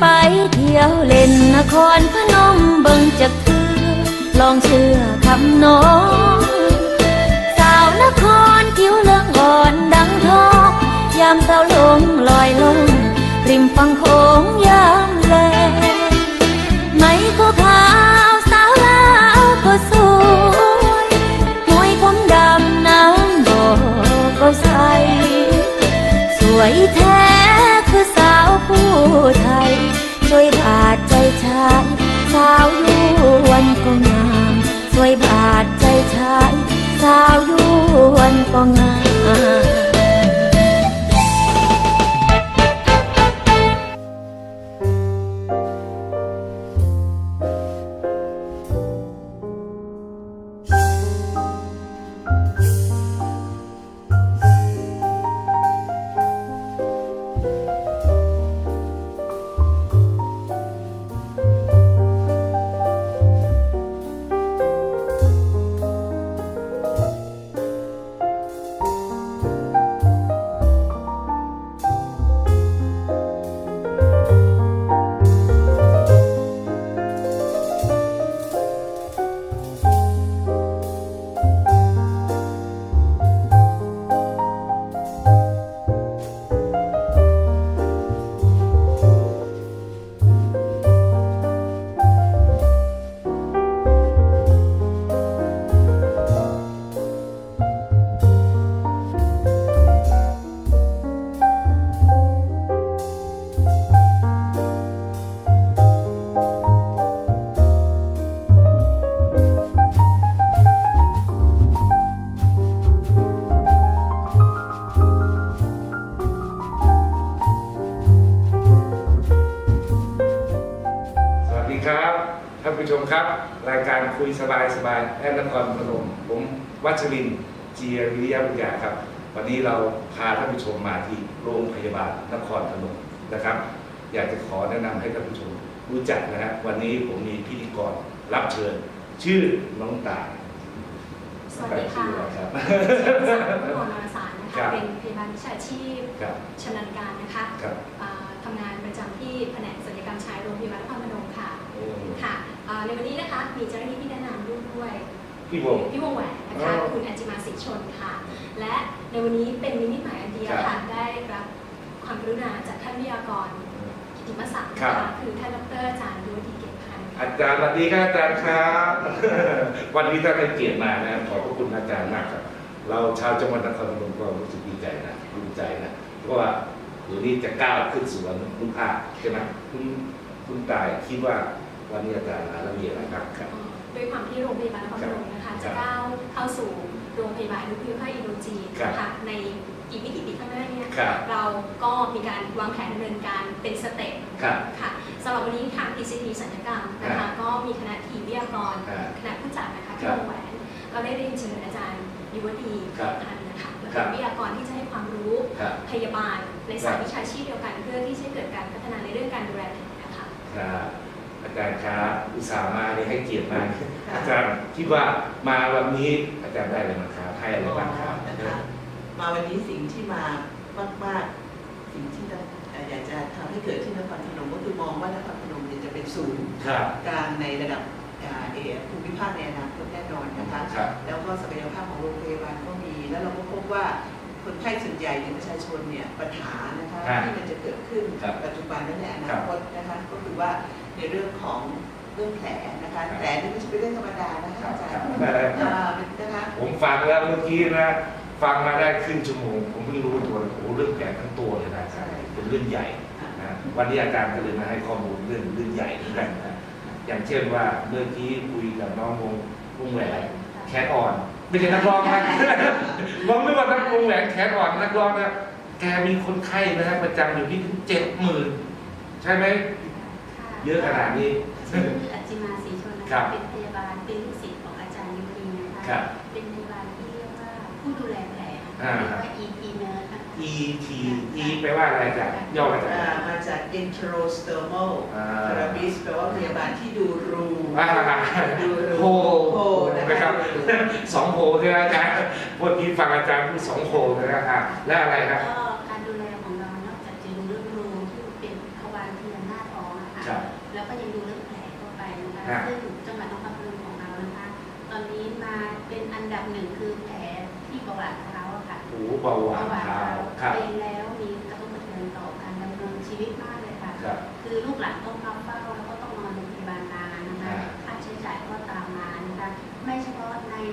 ไปเที่ยวเล่นนครพนมเบิ่งจากเธอลองเชื่อคำน้องสาวนครผิวเลืองอ่อนดังทองยามเศร้าลงลอยลง ริมฝั่งโขงยามแลไหมก็ขาวสาวลาวก็สวยมวยผมดำน้ำบ่อก็ใสสวยแท้ วยวนก็งาม สวยบาดใจชาย สาวยวนก็งาม ยการคุยสบายสบายแอนนครพนมผมวัชรินทร์เจียวิริยวิทยาครับ วันนี้เราพาท่านผู้ชมมาที่โรงพยาบาลนครพนมนะครับ อยากจะขอแนะนำให้ท่านผู้ชมรู้จักนะฮะวันนี้ผมมีพิธีกรรับเชิญ ชื่อน้องตายสวัสดีค่ะชื่ออะไรครับชื่อสาวพรนรสารนะครัคะบเป็นพยาบาลวิชาชีพครับชำนาญการนะคะครับอ่าทำงานประจำที่แผนกศัลยกรรมชายโรงพยาบาลนครพนมค่ะโอ้ ค่ะอ่าในวันนี้นะคะมีเจ้าหน้าที่ที่แนะนำร่วมด้วยพี่วงพี่วงแหวนนะคะอ๋อคุณอัญจิมาสิชนค่ะ และในวันนี้เป็นนิมิตหมายอันเดียวครัค่ะบได้รับความกรุณาจากท่านวิทยากรกิติมศักดิ์ครันะบคะคือท่านดรอาจารย์ยุวดีเกตพันธ์ค่ะอาจารย์สวัสดีครับอาจารย์ครับวันนี้ท่านให้เกียรติมานะครับขอบพระคุณอาจารย์มากครับ เราชาวจังหวัดนครพนมก็รู้สึกดีใจนะภูมิใจนะเพราะว่าเดี๋ยวนี้จะก้าวขึ้นสู่วันรุ่งภาคใช่ไหมคุณคุณตายคิดว่า วันนี้อาจารย์มาแล้วมีอะไรบ้างครับ ด้วยความที่โรงพยาบาลนครพนมนะคะครัจะบก้าวเข้าสู่โรงพยาบาลนุพิวภาคอินโดจีนครับนะคะในอีกไม่กี่ปีข้างหน้าเนี้ครับเราก็มีการวางแผนดำเนินการเป็นสเต็ปครับค่ะสำหรับวันนี้ทาง PCT สัญญกรรมนะครัคะบก็มีคณะทีมวิทยากรครับคณะผู้จัดนะคะคที่รับวงแหวนก็ได้เรียนเชิญอาจารย์ยุวดีครับพันธ์นะคะและครัเป็บนวิทยากรที่จะให้ความรู้ครับพยาบาลในสายครับวิชาชีพเดียวกันเพื่อที่จะเกิดการพัฒนาในเรื่องการดูแลแผลนะคะครับ อาจารย์ครับอุตส่าห์มานี่ให้เกียรติมาอาจารย์คิดว่ามาวันนี้อาจารย์ได้อะไรมาครับให้อะไรบ้างครับนะคะมาวันนี้สิ่งที่มามากๆ สิ่งที่จะเอ่ออยากจะทำให้เกิดที่นครพนมก็คือมองว่านครพนมเนี่ยจะเป็นศูนย์ครับกลางในระดับอ่าเออภูมิภาคในอนาคตแน่นอนนะคะครับแล้วก็ศักยภาพของโรงพยาบาลก็มี แล้วเราก็พบว่า คนไข้ส่วนใหญ่ในประชาชนเนี่ยปัญหานะคะครับที่มันจะเกิดขึ้นครับปัจจุบันและในอครันาบคตนะคะก็คือว่าในเรื่องของเรื่องแผลนะคะครับ แผลนี่ไม่ใช่เป็นเรื่องธรรมดานะครัคะบอาจารครับย์ได้อ่าเป็นนะคะผมฟังแล้วเมื่อกี้นะ ฟังมาได้ครึ่งชั่วโมง ผมเพิ่งรู้ตัวเลยโอ้โหเรื่องแผลทั้งตัวเลยนะอาจารย์เป็นเรื่องใหญ่นะวันนี้อาจารย์ก็เลยมาให้ข้อมูลเรื่องเรื่องใหญ่เหมือนกันนะอย่างเช่นว่าเมื่อกี้คุยกับน้องวงวงแหวนแขนอ่อน ไม่ใช่นักร้องนะมองไม่ว่านักวงแหวนแขนอ่อนนักร้องนะแกมีคนไข้นะฮะประจำอยู่ที่ถึงเจ็ดหมื่นใช่ไหมเยอะขนาดนี้ชื่ออัจจิมาศรีชนนะครัคะบเป็นพยาบาลเป็นลูกศิษย์ของอาจารย์ยุวดีนะคะครับเป็นพยาบาลที่เรียกว่าผู้ดูแลแผลอ่าเรียกว่า EP nurse นะคะ E T E แปลว่าอะไรอาจารย์ย่อมาจากอะไรอ่ามาจาก enterostomal อ่า therapist แปลว่าพยาบาลที่ดูรูอ่าดูรูโพโพ นะนะคคะรับสองโพใช่ไหมอาจารย์พวกนี้ฟังอาจารย์พูดสองโพนะครับและอะไรครับก็การดูแลของเรานอกจากจะดูเรื่องรูที่เป็นทวารเทียมหน้าท้องนะครัคะบแล้วก็ยังดูเรื่องแผลด้วยคะซึ่งจังหวัดนครพนมของเรานะคะ ตอนนี้มาเป็นอันดับหนึ่งคือแผลที่ประวัติเท้าอะค่ะโอ้เบาหวานเท้าครับเป็นแล้วมีกระทบกระเทือนต่อการดำเนินชีวิตมากเลยค่ะครับคือลูกหลานต้องเข้าเฝ้า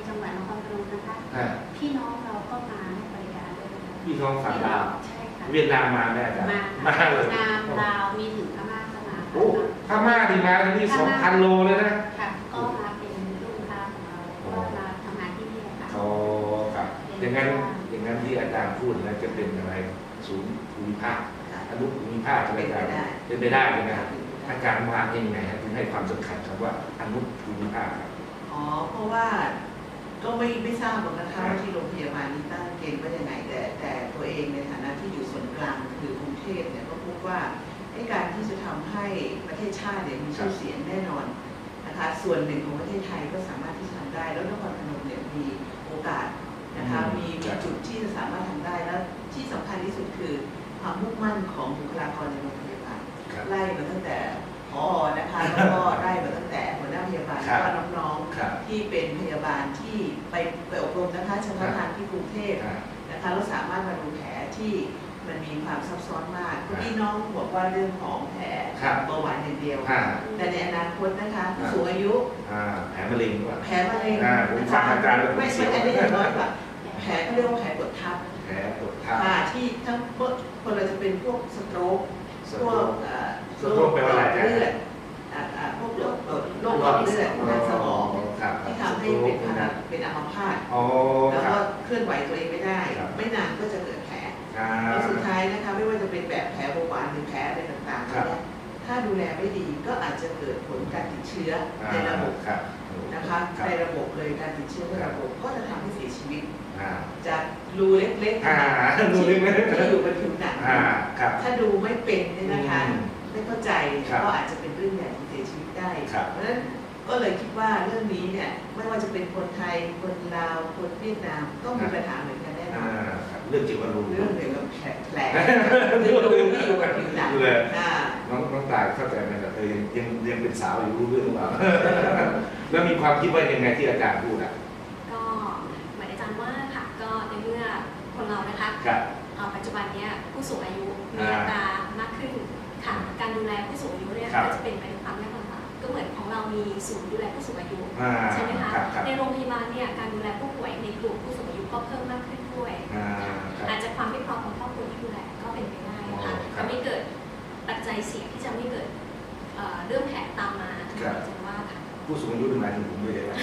จังหวัดนครพนมนะคะ อ่าพี่น้องเราก็มาให้บริการด้วยนะคะพี่น้องฝั่งลาว ใช่ค่ะ เวียดนามมาแม่จ้ะมามาเลยนามลาวมีถึงพม่าก็มาโอ้พม่าดีมาที่สองพันโลเลยนะ ค่ะ ก็มาเป็นลูกค้าของเราก็มาทำงานที่นี่ค่ะ อ๋อครับ อย่างนั้น อย่างนั้นที่อาจารย์พูดนะจะเป็นอะไรศูนย์ภูมิภาคอนุภูมิภาคใช่ไหมเป็นอาไปจารย์ได้เป็นไปได้ใช่ไหมครับอาจารย์วางยังไงฮะถึงให้ความสำคัญคำว่าอนุภูมิภาคครับ อ๋อ เพราะว่า ก็ไม่ไม่ทราบหรอกนะคะว่าที่โรงพยาบาลนี้ตั้งเกณฑ์ว่ายังไงแต่แต่ตัวเองในฐานะที่อยู่ส่วนกลางคือกรุงเทพเนี่ยก็พบว่าไอ้การที่จะทำให้ประเทศชาติเนี่ยมีชื่อเสียงแน่นอนนะคะส่วนหนึ่งของประเทศไทยก็สามารถที่จะทำได้ แล้วนครพนมเนี่ยมีโอกาสนะคะอืมมีมีจุดที่จะสามารถทำได้แล้วที่สำคัญที่สุดคือความมุ่งมั่นของบุคลากรในโรงพยาบาลครับไล่มาตั้งแต่พอนะคะแล้วก็ไล่มาตั้งแต่หัวห น้าพยาบาลครัแล้วบก็น้องๆครับที่เป็นพยาบาลที่ไปไปอบรมนะคะเฉพาะทางที่กรุงเทพอ่านะคะแล้วสามารถมาดูแผลที่มันมีความซับซ้อนมากครับพี่น้องบอกว่าเรื่องของแผลครับ เบาหวานอย่างเดียว อ่า แต่ในอนาคตนะคะผู้ครับ สูงอายุ อ่าแผลมะเร็งด้วย แผลมะเร็งอ่าผมนะฟัคะงอาจารย์แล้วผมไม่เสีไม่ยว อันนี้อย่างน้อยกว่าแผลก็เรียกว่าแผลกดทับแผลปวดเท้าอ่าที่ทั้งพวกคนเราจะเป็นพวกสโตรกสพโตวรกก เอ่อสโตรกแปลว่าอะไรจ๊ะเลือดอ่าอ่าพวกโรคโรค หลอดเลือดทางสมองครับที่ทำให้เป็นภาระเป็นอัมพาตอ๋อแล้วครัก็บ เคลื่อนไหวตัวเองไม่ได้ ครับ ไม่นานก็จะเกิดแผลอ่าแล้วสุดท้ายนะคะไม่ว่าจะเป็นแบบแผลเบาหวานหรือแผลอะไรต่างๆครับเนี่ยถ้าดูแลไม่ดีก็อาจจะเกิดผลการติดเชื้อในระบบครับนะคะครับในระบบเลยการติดเชื้อในระบบก็จะทำให้เสียชีวิต อ่าจากรูเล็กๆอ่ารูเล็กๆที่อยู่บนผิวหนังอ่าครับ ถ้าดูไม่เป็นเนี่ยนะคะ อืม ไม่เข้าใจครับก็อาจจะเป็นเรื่องใหญ่ที่เสียชีวิตได้ ครับ เพราะฉะนั้นก็เลยคิดว่าเรื่องนี้เนี่ยไม่ว่าจะเป็นคนไทยคนลาวคนเวียดนามต้องมีปัญหาเหมือนกันแน่นอ่าอนครับเรื่องเกี่ยวกับรูเรื่องเกี่ยวกับแผลแผลคือรูที่อยู่บนผิวหนังเลยอ่า น้องน้องตายเข้าใจไหมแต่เธอยังยังยังเป็นสาวอยู่รู้เรื่องหรือเปล่า แล้วมีความคิดว่ายังไงที่อาจารย์พูดอะก็เหมือนอาจารย์ว่าค่ะก็ในเมื่อคนเรานะคะครับ เอ่อปัจจุบันเนี้ยผู้สูงอายุมีอ่า อัตรามากขึ้น ค่ะ การดูแลผู้สูงอายุเนี่ยครับก็จะเป็นไปด้วยความยากลำบากก็เหมือนของเรามีศูนย์ดูแลผู้สูงอายุอ่าใช่ไหมคะครับครับในโรงพยาบาลเนี่ยการดูแลผู้ป่วยในกลุ่มผู้สูงอายุก็เพิ่มมากขึ้นด้วยอ่าครับอาจจะความไม่พร้อมของครอบครัวที่ดูแลก็เป็นไปได้ค่ะอ๋อครับทำให้เกิดปัจจัยเสี่ยงที่จะไม่เกิดเอ่อเรื่องแผลตามมาครับ จะว่าค่ะผู้สูงอายุเป็นหมายถึงผมด้วยเลยนะ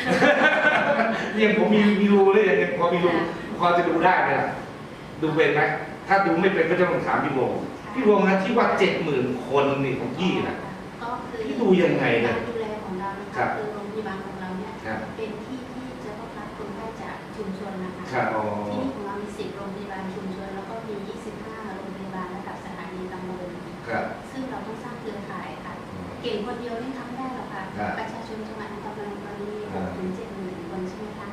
ยังผมมีมีรูเลยยังพอมีรูพอจะดูได้ไหมล่ะดูเป็นไหมถ้าดูไม่เป็นก็จะต้องถามพี่วง พี่วงนะที่ว่าเจ็ดหมื่นคนนี่ของพี่นะ ก็คือพี่ดูยังไงเนี่ยการดูแลของเรานะครัคะบคือโรงพยาบาลของเราเนี่ยครับ เป็นที่ที่จะต้องรับคนไข้จากชุมชนนะคะครับอ๋อที่นี่ของเรามี10โรงพยาบาลชุมชนแล้วก็มี 25 โรงพยาบาลและกับสถานีตำบลครับซึ่งเราต้องสร้างเครือข่ายค่ะเก่งคนเดียวนี่ทำไม่ได้หรอกค่ะ ครับ ประชาชนจังหวัดนครพนมตอนนี้ครับ6ถึง7หมื่นคนใช่ไหมคะ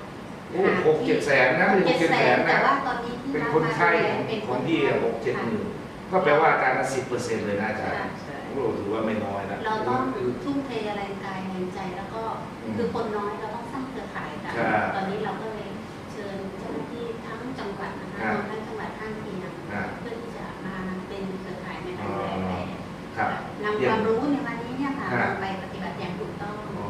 โอ้หกเจ็ดแสนนะไม่ใช่หกเจ็ดแสนแต่นะว่าตอนนี้ที่เป็นรับคนไข้มาดูแลเป็นของพี่หกเจ็ดหมื่น ก็แปลว่าอาจารย์สิบเปอร์เซ็นต์เลยนะอาจารย์ค่ะใช่โอ้ถือว่าไม่น้อยนะเราต้องทุ่มเทแรงกายแรงใจแล้วก็อืมคือคนน้อยเราต้องสร้างเครือข่ายกันครับตอนนี้เราก็เลยเชิญเจ้าหน้าที่ทั้งจังหวัดนะคะครับรวมทั้งจังหวัดข้างเคียงอ่า เพื่อที่จะมาเป็นเครือข่ายในอ๋การอดูแลแผลครับนำความรู้ในวันนี้เนี่ยค่ะครับลงไปปฏิบัติอย่างถูกต้องโอ้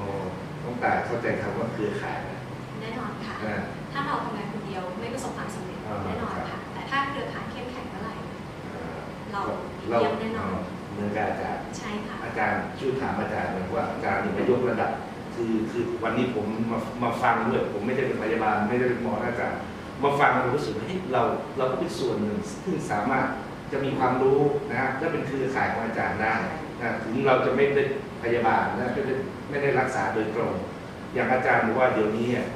ต้องตายเข้าใจคำว่าเครือข่ายนะแน่นอนค่ะ อ่า ถ้าเราทำงานคนเดียวไม่ประสบความสำเร็จอ่าแน่นอนครัค่ะบแต่ถ้าเครือข่ายเข้มแข็งเมื่อไหร่อ่า เราเราเยี่ยมแน่นอนเหมือนกับอาจารย์ ใช่ค่ะ อาจารย์ช่วยถามอาจารย์หน่อยว่าอาจารย์นี่มายกระดับ คือคือวันนี้ผมมามาฟังด้วยผมไม่ได้เป็นพยาบาลไม่ได้เป็นหมอนะอาจารย์มาฟังเรารู้สึกว่าเฮ้ยเราเราก็เป็นส่วนหนึ่งซึ่งสามารถจะมีความรู้นะและเป็นเครือข่ายของอาจารย์ได้นะถึงเราจะไม่ได้พยาบาลนะไม่ได้ไม่ได้รักษาโดยตรง อย่างอาจารย์บอกว่าเดี๋ยวนี้อะ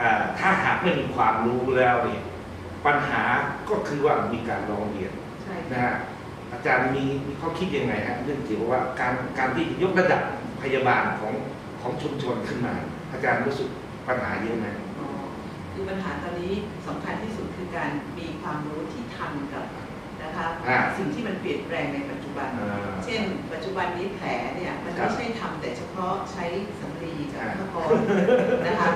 อ่าถ้าหากไม่มีความรู้แล้วเนี่ยปัญหาก็คือว่ามีการร้องเรียนใช่นะฮะ อาจารย์มีมีข้อคิดยังไงฮะเรื่องเกี่ยวกับว่าการการที่ยกระดับพยาบาลของของชุมชนขึ้นมา อาจารย์รู้สึกปัญหาเยอะไหมอ๋อคือปัญหาตอนนี้สำคัญที่สุดคือการมีความรู้ที่ทันกับนะคะนะคะอ่าสิ่งที่มันเปลี่ยนแปลงในปัจจุบันอ่าเช่น ปัจจุบันนี้แผลเนี่ยมันครัไม่บใช่ทำแต่เฉพาะใช้สำลีจากอ่าพระกรนะคะ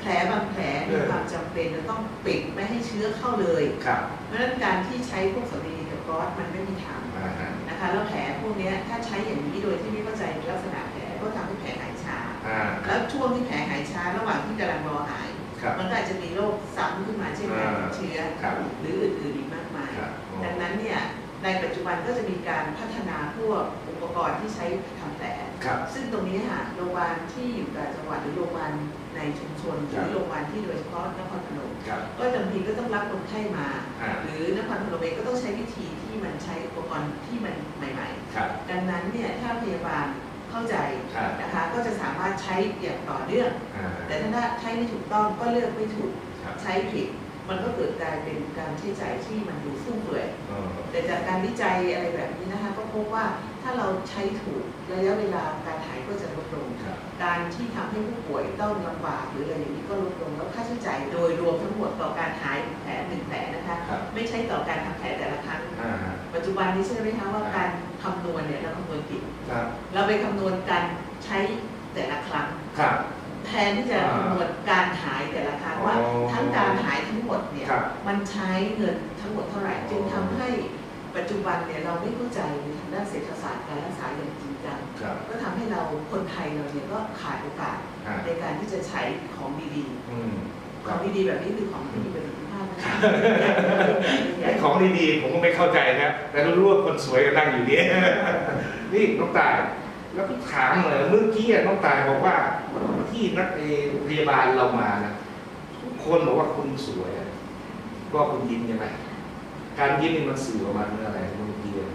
แผลบางแผลมีความจำเป็นจะต้องปิดไม่ให้เชื้อเข้าเลยครับเพราะฉะนั้นการที่ใช้พวกสำลี กับก๊อซมันไม่มีทางอ่าฮะนะคะแล้วแผลพวกเนี้ยถ้าใช้อย่างนี้โดยที่ไม่เข้าใจลักษณะแผลก็ทำให้แผลหายช้า อ่า แล้วช่วงที่แผลหายช้าระหว่างที่กำลังรอหาย ครับ มันก็อาจจะมีโรคซ้ำขึ้นมาเช่นการติดเชื้อ ครับ หรืออื่นๆอีกมากมาย ครับอ๋อดังนั้นเนี่ยในปัจจุบันก็จะมีการพัฒนาพวก อุปกรณ์ที่ใช้ทำแผล ครับซึ่งตรงนี้ค่ะโรงพยาบาลที่อยู่ต่างจังหวัดหรือโรงพยาบาลในชุมชนหครัรืบอโรงพยาบาลที่โดยเฉพาะนครพนมครับ ก็จำทีก็ต้องรับคนไข้มา อ่า หรือนครพนมเองก็ต้องใช้วิธีที่มันใช้อุปกรณ์ที่มันใหม่ ครับๆ ดังนั้นเนี่ยถ้าพยาบาลเข้าใจครับนะคะก็จะสามารถใช้อย่างต่อเนื่อง อ่าแต่ถ้าใช้ไม่ถูกต้องก็เลือกไม่ถูกครับ ใช้ผิด มันก็เกิดกลายเป็นการใช้จ่ายที่มันดูฟุ่มเฟือยอ๋อแต่จากการวิจัยอะไรแบบนี้นะคะก็พบว่าถ้าเราใช้ถูกระยะเวลาการหายก็จะลดลงครับการที่ทำให้ผู้ป่วยต้องลำบากหรืออะไรอย่างนี้ก็ลดลงแล้วค่าใช้จ่ายโดยรวมทั้งหมดต่อการหายแผลหนึ่งแผลนะคะครับไม่ใช่ต่อการทำแผลแต่ละครั้งอ่าฮะปัจจุบันนี้เชื่อไหมคะว่าการคำนวณเนี่ยเราคำนวณผิดครับเราไปคำนวณการใช้แต่ละครั้งครับ แทนที่จะคำนวณการหายแต่ละครั้งว่าอ๋อทั้งการหายทั้งหมดเนี่ยครับมันใช้เงินทั้งหมดเท่าไหร่อ๋อจึงทำให้ปัจจุบันเนี่ยเราไม่เข้าใจในทางด้านเศรษฐศาสตร์การรักษาอย่างจริงจังครับก็ทำให้เราคนไทยเราเนี่ยก็ขาดโอกาสอ่าในการที่จะใช้ของดีอืมๆคขรัอบ งดีๆแบบนี้คือของที่มีประสิทธิภาพนะคะไอ้ของดีๆ ผมก็ไม่เข้าใจนะ แต่รู้ว่าคนสวยก็นั่งอยู่นี่ นี่น้องตาย แล้วก็ถามเลยเมื่อกี้น้องตายบอกว่าที่นักเอ่อพยาบาลเรามานะทุกคนบอกว่าคุณสวย ก็คุณยิ้มใช่ไหมการยิ้มนี่มันสื่อออกมาเมื่ออะไรเมื่อกี้อะ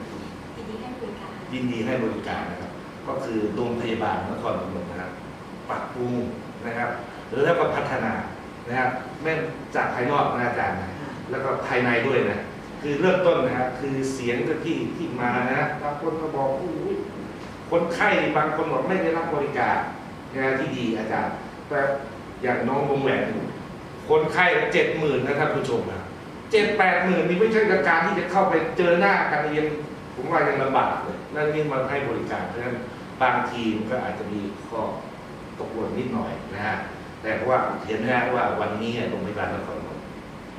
ยินดีให้บริการยินดีให้บริการนะครับ ก็คือโรงพยาบาลนครพนมนะครับปรับปรุงนะครับ แล้วก็พัฒนานะครับแม่จากภายนอกนะอาจารย์นะแล้วก็ภายในด้วยนะคือเริ่มต้นนะครับคือเสียงที่ที่มานะบางคนก็บอกอู้ย คนไข้บางคนบอกไม่ได้รับบริการนะที่ดีอาจารย์แต่อย่างน้องวงแหวนคนไข้เจ็ดหมื่นนะท่านผู้ชมนะเจ็ดแปดหมื่นนี่ไม่ใช่การที่จะเข้าไปเจอหน้ากันยังผมว่ายังลำบากเลยนั่นนี่มาให้บริการเพราะฉะนั้นบางทีมันก็อาจจะมีข้อตกหล่นนิดหน่อยนะฮะแต่ว่าเห็นนะว่าวันนี้โรงพยาบาลนครพนม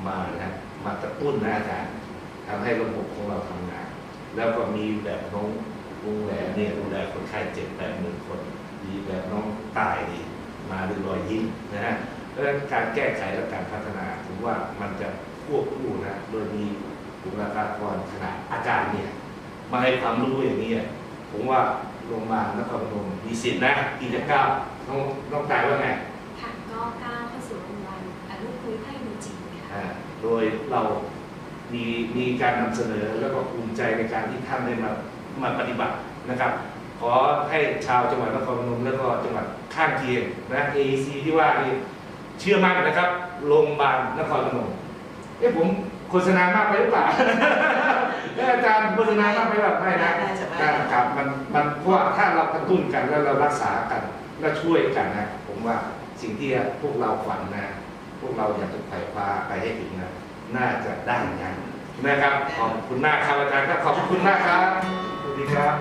มานะมากระตุ้นนะอาจารย์ทำให้ระบบของเราทำงาน แล้วก็มีแบบน้อง ลุงแหวนเนี่ยดูแลคนไข้เจ็ดแปดหมื่นคนมีแบบน้องตายดีมาด้วยรอยยิ้มนะฮะเพราะฉะนั้นการแก้ไขและการพัฒนาผมว่ามันจะควบคู่นะโดยมีบุคลากรขนาดอาจารย์เนี่ยมาให้ความรู้อย่างนี้อะผมว่าโรงพยาบาลนครพนมมีสิทธินะที่จะก้าวน้องน้องตายว่าไงค่ะก็ก้าวเข้าสู่โรงพยาบาลอนุภูมิภาคจริงๆค่ะอ่าโดยเรามีมีการนำเสนอแล้วก็ภูมิใจในการที่ท่านได้มา มาปฏิบัตินะครับ ขอให้ชาวจังหวัดนครพนมแล้วก็จังหวัดข้างเคียงนะ AEC ที่ว่านี่เชื่อมั่นนะครับโรงพยาบาลนครพนมเอ๊ะผมโฆษณามากไปหรือเปล่าเอ๊ะอาจารย์โฆษณามากไปหรือเปล่าไม่นะน่าจะไม่อ่าครับมันมันเพราะว่าถ้าเรากระตุ้นกันแล้วเรารักษากันและช่วยกันนะ ผมว่าสิ่งที่พวกเราฝันนะ พวกเราอยากจะไขว่คว้าไปให้ถึงนะน่าจะได้กันนะครับขอบคุณมากครับอาจารย์ครับขอบคุณมากครับสวัส ดีครับ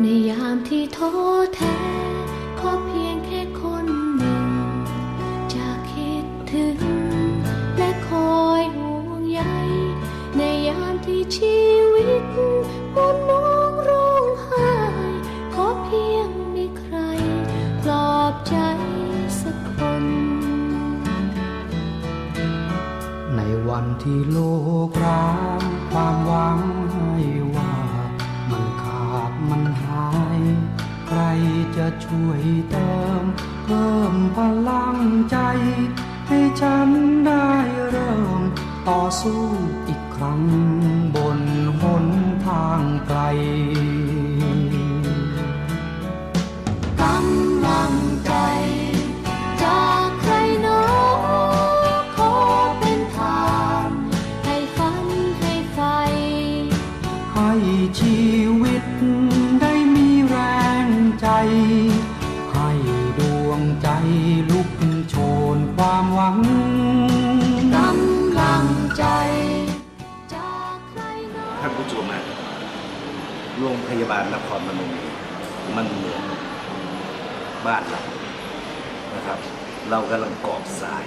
ในยามที่ท้อแท้ขอเพียงแค่คนหนึ่ง จะคิดถึง และคอยห่วงใยในยามที่ชี ที่โลกรางความหวังให้ว่า มันขาดมันหาย ใครจะช่วยเติม เพิ่มพลังใจ ให้ฉันได้เริ่ม ต่อสู้อีกครั้งบนหนทางไกล โรงพยาบาลนครพนมมันเหมือนบ้านเรานะครับ เรากำลังกอบทราย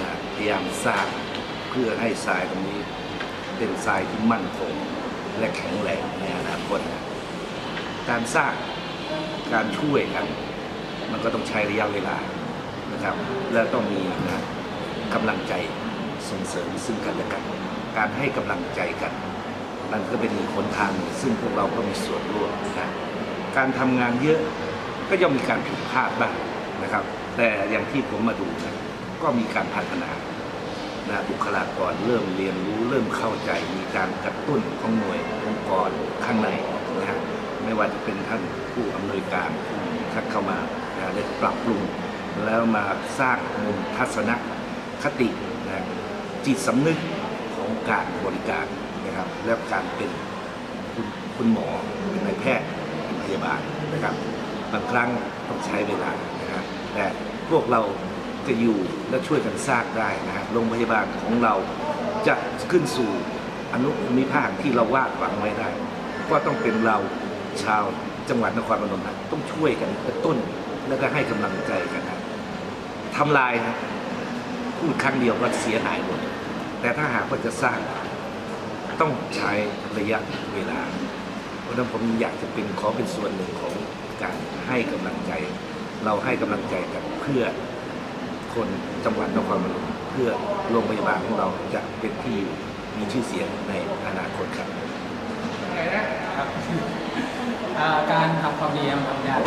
นะพยายามสร้างเพื่อให้ทรายตรงนี้เป็นทรายที่มั่นคงและแข็งแรงในอนาคตการสร้างการช่วยกันมันก็ต้องใช้ระยะเวลานะครับ และต้องมีนะกำลังใจส่งเสริมซึ่งกันและกัน การให้กำลังใจกัน นั่นก็เป็นอีกหนทางซึ่งพวกเราก็มีส่วนร่วมนะการทำงานเยอะก็ย่อมมีการผิดพลาดบ้างนะครับ แต่อย่างที่ผมมาดูนะก็มีการพัฒนานะบุคลากรเริ่มเรียนรู้เริ่มเข้าใจมีการกระตุ้นของหน่วยองค์กรข้างในนะฮะไม่ว่าจะเป็นท่านผู้อำนวยการที่ท่านเข้ามาได้ปรับปรุง แล้วมาสร้างมุมทัศนคตินะจิตสำนึกของการบริการ นะครับ และการเป็นคุณคุณหมอเป็นนายแพทย์เป็นพยาบาลนะครับ บางครั้งต้องใช้เวลานะครับแต่พวกเราจะอยู่และช่วยกันสร้างได้นะครับโรงพยาบาลของเราจะขึ้นสู่อนุภูมิภาคที่เราวาดหวังไว้ได้ ก็ต้องเป็นเราชาวจังหวัดนครพนมนะต้องช่วยกันกระตุ้นแล้วก็ให้กำลังใจกันนะทำลายนะพูดครั้งเดียวก็เสียหายหมดแต่ถ้าหากว่าจะสร้าง ต้องใช้ระยะเวลา เพราะนั้นผมอยากจะเป็นขอเป็นส่วนหนึ่งของการให้กำลังใจ เราให้กำลังใจกันเพื่อคนจังหวัดนครพนมเพื่อโรงพยาบาลของเราจะเป็นที่มีชื่อเสียงในอนาคตครับอ่าการทำความดีทำยาก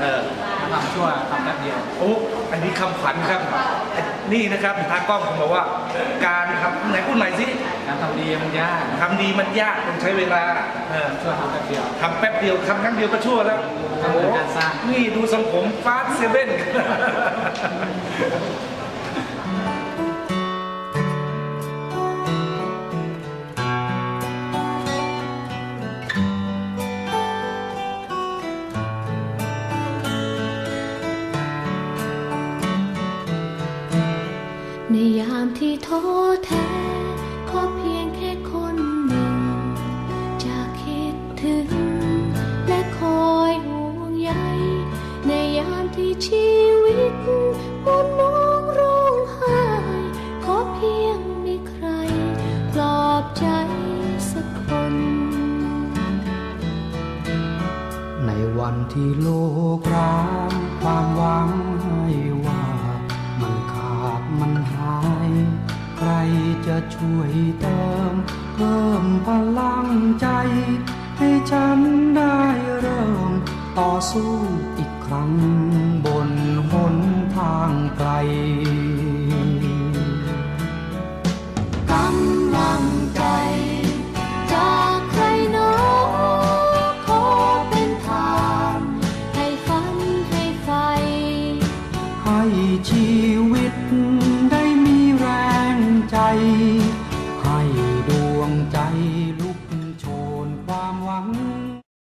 เออทำชั่วทำแป๊บเดียว โอ้ อันนี้คำขวัญครับ นี่นะครับทางกล้องผมบอกว่า การทำไหนพูดใหม่สิ การทำดีมันยากทำดีมันยากต้องใช้เวลาเออชั่วทำแป๊บเดียวทำแป๊บเดียวทำครั้งเดียวก็ชั่วแล้วทำเหมือนการสร้าง นี่ดูทรงผมฟาสเซเว่นในยามที่ท้อแท้ ชีวิตหมุนมองร้องไห้ขอเพียงมีใครปลอบใจสักคน ในวันที่โลกร้างความหวังให้ว่ามันขาดมันหาย ใครจะช่วยเติม เพิ่มพลังใจ ให้ฉันได้เริ่มต่อสู้อีก ครั้งบนหนทางไกล